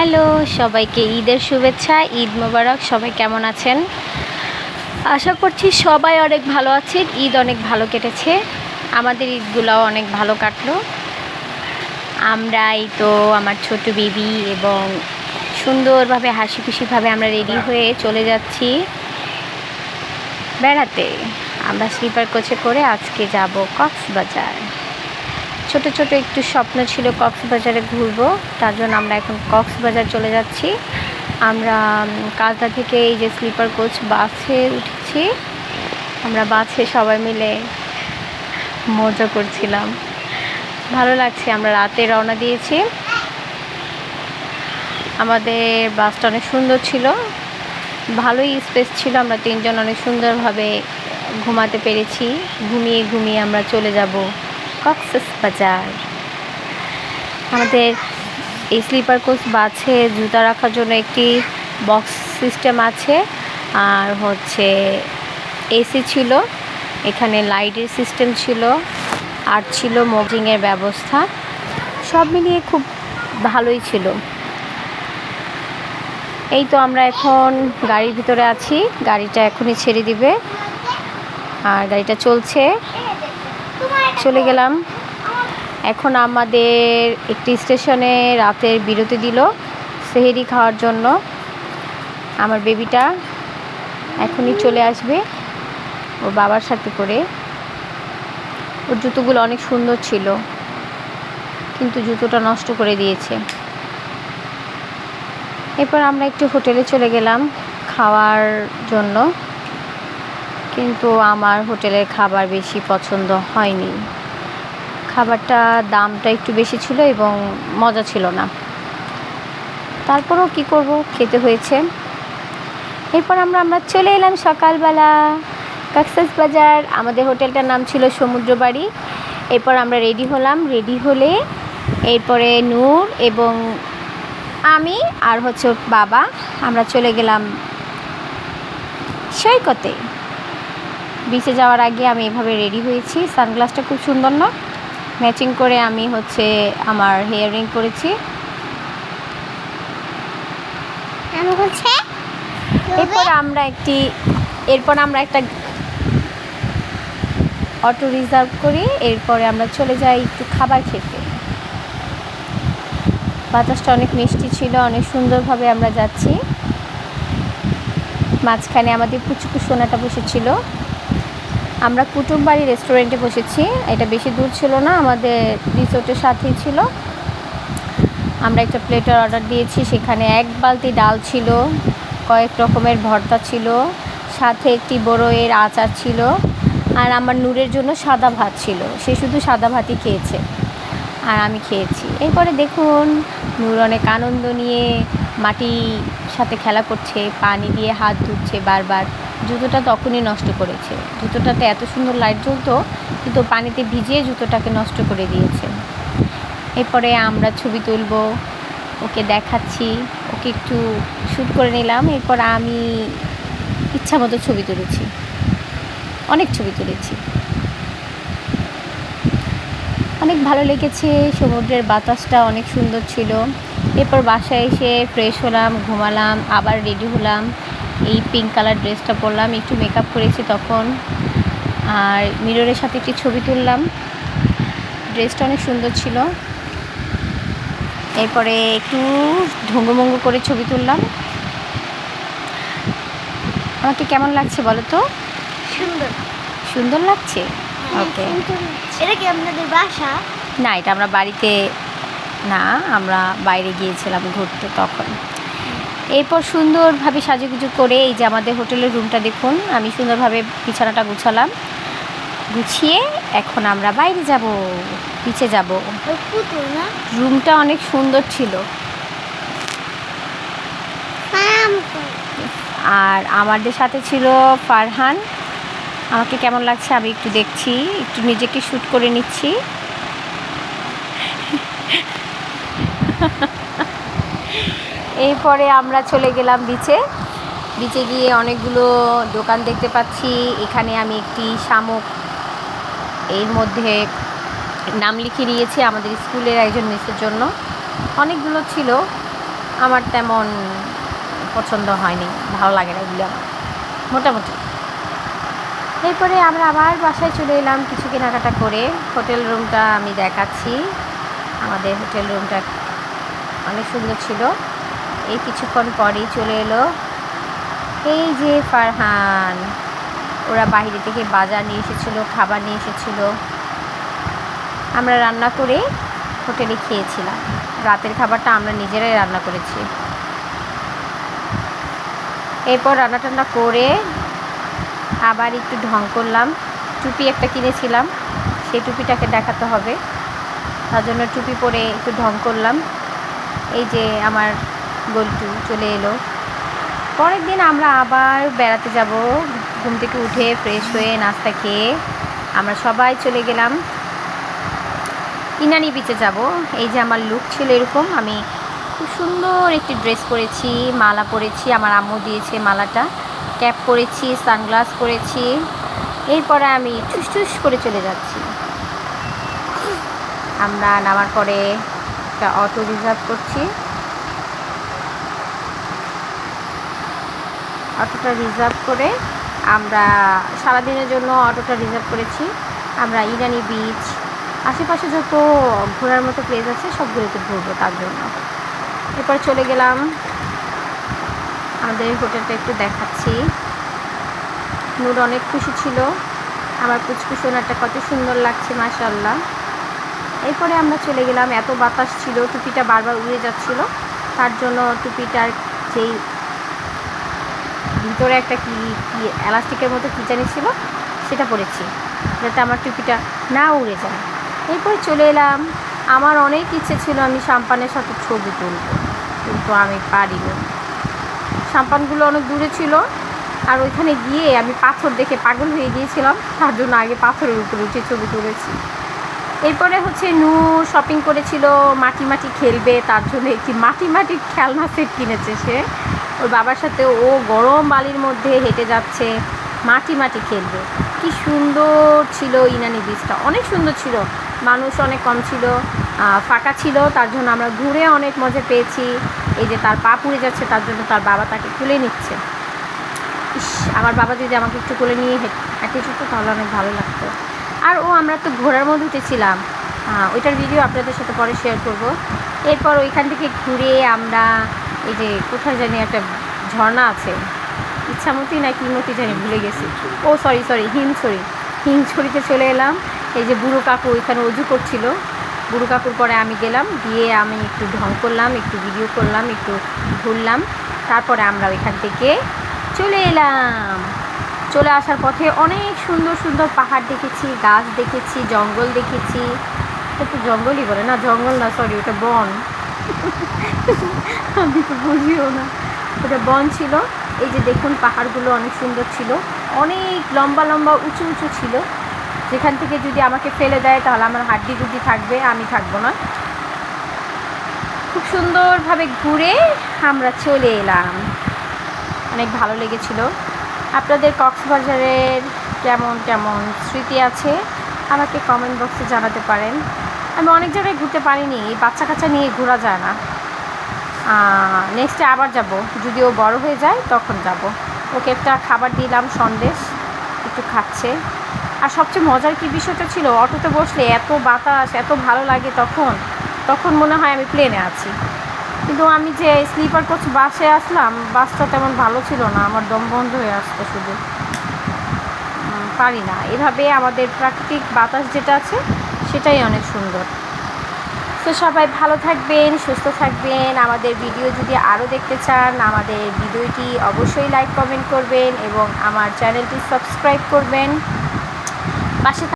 Hello, সবাইকে ঈদের শুভেচ্ছা, ঈদ মোবারক, সবাই কেমন আছেন? আশা করছি সবাই অনেক ভালো আছেন, ঈদ অনেক ভালো কেটেছে, আমাদের ঈদগুলোও অনেক ভালো কাটলো। আমরাই তো আমার ছোট বেবি এবং সুন্দরভাবে হাসি খুশিভাবে আমরা রেডি হয়ে চলে যাচ্ছি বেড়াতে। আমরা স্লিপার কোচে করে আজকে যাব কক্সবাজার। ছোট ছোট একটু স্বপ্ন ছিল কক্সবাজারে ঘুরবো, তার জন্য আমরা এখন কক্সবাজার চলে যাচ্ছি। আমরা কাজদা থেকে এই যে স্লিপার কোচ বাসে উঠেছি। আমরা বাসে সবাই মিলে মজা করছিলাম। ভালো লাগছে, আমরা রাতে রওনা দিয়েছি। আমাদের বাসটা অনেক সুন্দর ছিল। ভালোই স্পেস ছিল, আমরা তিনজন অনেক সুন্দরভাবে ঘুমাতে পেরেছি। ঘুমিয়ে ঘুমিয়ে আমরা চলে যাব। কক্সেস বাজার আমাদের এই স্লিপার কোচ বাসে জুতা রাখার জন্য একটি বক্স সিস্টেম আছে। আর হচ্ছে এসি ছিল, এখানে লাইটের সিস্টেম ছিল, আর ছিল মোজিংয়ের ব্যবস্থা। সব মিলিয়ে খুব ভালোই ছিল। এই তো আমরা এখন গাড়ির ভিতরে আছি, গাড়িটা এখনই ছেড়ে দিবে। আর গাড়িটা চলছে। চলে গেলাম। এখন আমাদের একটি স্টেশনে রাতের বিরতি দিল, সেহেরি খাওয়ার জন্য। আমার বেবিটা এখনই চলে আসবে ওর বাবার সাথে করে। ওর জুতোগুলো অনেক সুন্দর ছিল, কিন্তু জুতোটা নষ্ট করে দিয়েছে। এরপর আমরা একটু হোটেলে চলে গেলাম খাওয়ার জন্য। কিন্তু আমার হোটেলের খাবার বেশি পছন্দ হয়নি। খাবারটা দামটা একটু বেশি ছিল এবং মজা ছিল না। তারপরও কি করব? খেতে হয়েছে। এরপর আমরা আমরা চলে এলাম সকালবেলা। কক্সেস বাজার আমাদের হোটেলটার নাম ছিল সমুদ্র বাড়ি এরপর আমরা রেডি হলাম। রেডি হলে এরপরে নূর এবং আমি আর হচ্ছে বাবা, আমরা চলে গেলাম সৈকতে। বিচে যাওয়ার আগে আমি এভাবে রেডি হয়েছি। সানগ্লাসটা খুব সুন্দর না? ম্যাচিং করে আমি হচ্ছে আমার হেয়ার রিং করেছি এরপর আমরা একটি এরপর আমরা একটা অটো রিজার্ভ করি। এরপরে আমরা চলে যাই একটু খাবার খেতে। বাতাসটা অনেক মিষ্টি ছিল অনেক সুন্দরভাবে আমরা যাচ্ছি। মাঝখানে আমাদের পুচকু সোনাটা বসেছিল। আমরা কুটুমবাড়ি রেস্টুরেন্টে বসেছি। এটা বেশি দূর ছিল না, আমাদের রিসোর্টের সাথেই ছিল। আমরা একটা প্লেটের অর্ডার দিয়েছি, সেখানে এক বালতি ডাল ছিল, কয়েক রকমের ভর্তা ছিল, সাথে একটি বড়োয়ের আচার ছিল, আর আমার নূরের জন্য সাদা ভাত ছিল। সে শুধু সাদা ভাতই খেয়েছে, আর আমি খেয়েছি। এরপরে দেখুন, নূর অনেক আনন্দ নিয়ে মাটির সাথে খেলা করছে, পানি দিয়ে হাত ধুচ্ছে বারবার, জুতোটা তখনই নষ্ট করেছে। জুতোটাতে এত সুন্দর লাইট জ্বলতো, কিন্তু পানিতে ভিজিয়ে জুতোটাকে নষ্ট করে দিয়েছে। এরপরে আমরা ছবি তুলব, ওকে দেখাচ্ছি, ওকে একটু শ্যুট করে নিলাম, এরপর আমি ইচ্ছা মতো ছবি তুলেছি। অনেক ছবি তুলেছি। অনেক ভালো লেগেছে, সমুদ্রের বাতাসটা অনেক সুন্দর ছিল। এরপর বাসায় এসে ফ্রেশ হলাম ঘুমালাম আবার রেডি হলাম। এই পিঙ্ক কালার ড্রেসটা পরলাম একটু মেকআপ করেছি তখন। আর মিররের সাথে একটি ছবি তুললাম। ড্রেসটা অনেক সুন্দর ছিল। এরপরে একটু ঢঙ্গমঙ্গ করে ছবি তুললাম। আমাকে কেমন লাগছে বলো তো? সুন্দর। সুন্দর লাগছে? হ্যাঁ, ওকে এটা কি আপনাদের বাসা? না এটা আমরা বাড়িতে না, আমরা বাইরে গিয়েছিলাম ঘুরতে তখন। এরপর সুন্দরভাবে সাজুগুজু করে এই যে আমাদের হোটেলের রুমটা দেখুন, আমি সুন্দরভাবে বিছানাটা গুছালাম। গুছিয়ে এখন আমরা বাইরে যাব পিছে যাব। রুমটা অনেক সুন্দর ছিল। আর আমাদের সাথে ছিল ফারহান। আমাকে কেমন লাগছে আমি একটু দেখছি, একটু নিজেকে শ্যুট করে নিচ্ছি। এরপরে আমরা চলে গেলাম বিচে বিচে গিয়ে অনেকগুলো দোকান দেখতে পাচ্ছি। এখানে আমি একটি শামুক। এর মধ্যে নাম লিখে নিয়েছি আমাদের স্কুলের একজন মিসের জন্য। অনেকগুলো ছিল। আমার তেমন পছন্দ হয়নি। ভালো লাগে না এগুলো আমার। মোটামুটি। এরপরে আমরা আবার বাসায় চলে এলাম কিছু কেনাকাটা করে। হোটেল রুমটা আমি দেখাচ্ছি। আমাদের হোটেল রুমটা অনেক সুন্দর ছিল। এই কিছুক্ষণ পরেই চলে এলো। এই যে ফারহান, ওরা বাইরে থেকে বাজার নিয়ে এসেছিল, খাবার নিয়ে এসেছিল। আমরা রান্না করে হোটেলে খেয়েছিলাম। রাতের খাবারটা আমরা নিজেরাই রান্না করেছি। এরপর রান্না টান্না করে আবার একটু ঢং করলাম। টুপি একটা কিনেছিলাম। সেই টুপিটাকে দেখাতে হবে। তার জন্য টুপি পরে একটু ঢং করলাম। এই যে আমার গোলটু চলে এলো। পরের দিন আমরা আবার বেড়াতে যাব। ঘুম থেকে উঠে ফ্রেশ হয়ে নাস্তা খেয়ে আমরা সবাই চলে গেলাম ইনানি বিচে যাব। এই যে আমার লুক ছিল এরকম, আমি খুব সুন্দর একটি ড্রেস পরেছি, মালা পরেছি, আমার আম্মু দিয়েছে মালাটা ক্যাপ পরেছি সানগ্লাস পরেছি। এরপরে আমি ঠুস ঠুস করে চলে যাচ্ছি। আমরা নামার পরে একটা অটো রিজার্ভ করছি। অটোটা রিজার্ভ করে আমরা সারাদিনের জন্য অটোটা রিজার্ভ করেছি। আমরা ইরানি বিচ আশেপাশে যত ঘোরার মতো প্লেস আছে, সবগুলোতে ঘুরবো তার জন্য। এরপর চলে গেলাম। আমাদের হোটেলটা একটু দেখাচ্ছি। নূর অনেক খুশি ছিল। আমার পুচকুসোনাটা কত সুন্দর লাগছে মাশাল্লাহ এরপরে আমরা চলে গেলাম, এত বাতাস ছিল, টুপিটা বারবার উড়ে যাচ্ছিল। তার জন্য টুপিটার যেই ভিতরে একটা কি কি এলাস্টিকের মতো কি জানি ছিল, সেটা পরেছি, যাতে আমার টুপিটা না উড়ে যায়। এরপর চলে এলাম, আমার অনেক ইচ্ছে ছিল আমি সাম্পানের সাথে ছবি তুলব, কিন্তু আমি পারিনি। সাম্পানগুলো অনেক দূরে ছিল, আর ওইখানে গিয়ে আমি পাথর দেখে পাগল হয়ে গিয়েছিলাম, তার জন্য আগে পাথরের উপরে উঠে ছবি তুলেছি। এরপরে হচ্ছে নু শপিং করেছিল, মাটি মাটি খেলবে, তার জন্য একটি মাটি মাটি খেলনা সেট কিনেছে সে। ওর বাবার সাথে ও গরম বালির মধ্যে হেঁটে যাচ্ছে, মাটি মাটি খেলবে। কি সুন্দর ছিল ইনানি বীজটা অনেক সুন্দর ছিল। মানুষ অনেক কম ছিল ফাঁকা ছিল, তার জন্য আমরা ঘুরে অনেক মজা পেয়েছি। এই যে তার পা পুড়ে যাচ্ছে, তার জন্য তার বাবা তাকে তুলে নিচ্ছে। ইস, আমার বাবা যদি আমাকে একটু কোলে নিয়ে হেঁটে যেত, তাহলে অনেক ভালো লাগতো। আর ও আমরা তো ঘোরার মধ্যে আহ, ওইটার ভিডিও আপনাদের সাথে পরে শেয়ার করব। এরপর ওইখান থেকে ঘুরে আমরা এই যে কোথায় জানি একটা ঝর্ণা আছে। ইচ্ছামতি না কি কিমতি জানি ভুলে গেছি। ও সরি সরি হিমছড়ি হিমছড়িতে চলে এলাম। এই যে বুড়ো কাকু ওইখানে অজু করছিল। বুড়ো কাকুর পরে আমি গেলাম গিয়ে আমি একটু ঢং করলাম একটু ভিডিও করলাম একটু ঘুরলাম। তারপরে আমরা ওইখান থেকে চলে এলাম। চলে আসার পথে অনেক সুন্দর সুন্দর পাহাড় দেখেছি, গাছ দেখেছি, জঙ্গল দেখেছি। তো জঙ্গলই বলে না, জঙ্গল না সরি ওটা বন। আমি তো বুঝিও না। ওটা বন ছিল। এই যে দেখুন, পাহাড়গুলো অনেক সুন্দর ছিল। অনেক লম্বা লম্বা, উঁচু উঁচু ছিল। যেখান থেকে যদি আমাকে ফেলে দেয়, তাহলে আমার হাড্ডি গুড্ডি থাকবে, আমি থাকব না। খুব সুন্দরভাবে ঘুরে আমরা চলে এলাম। অনেক ভালো লেগেছিল। আপনাদের কক্সবাজারের কেমন কেমন স্মৃতি আছে? আমাকে কমেন্ট বক্সে জানাতে পারেন। আমি অনেক জায়গায় ঘুরতে পারিনি, এই বাচ্চা কাচ্চা নিয়ে ঘোরা যায় না। নেক্সটে আবার যাব। যদি ও বড় হয়ে যায়, তখন যাব। ওকে একটা খাবার দিলাম, সন্দেশ, একটু খাচ্ছে। আর সবচেয়ে মজার কি বিষয়টা ছিল, অটোতে বসলে এত বাতাস, এত ভালো লাগে তখন। তখন মনে হয় আমি প্লেনে আছি। কিন্তু আমি যে স্লিপার কোচ বাসে আসলাম, বাসটা তেমন ভালো ছিল না, আমার দম বন্ধ হয়ে আসতো শুধু। পারি না। এভাবে আমাদের প্রাকৃতিক বাতাস যেটা আছে, সেটাই অনেক সুন্দর। তো সবাই ভালো থাকবেন, সুস্থ থাকবেন। আমাদের ভিডিও যদি আরও দেখতে চান, আমাদের ভিডিওটি অবশ্যই লাইক কমেন্ট করবেন এবং আমার চ্যানেলটি সাবস্ক্রাইব করবেন। পাশে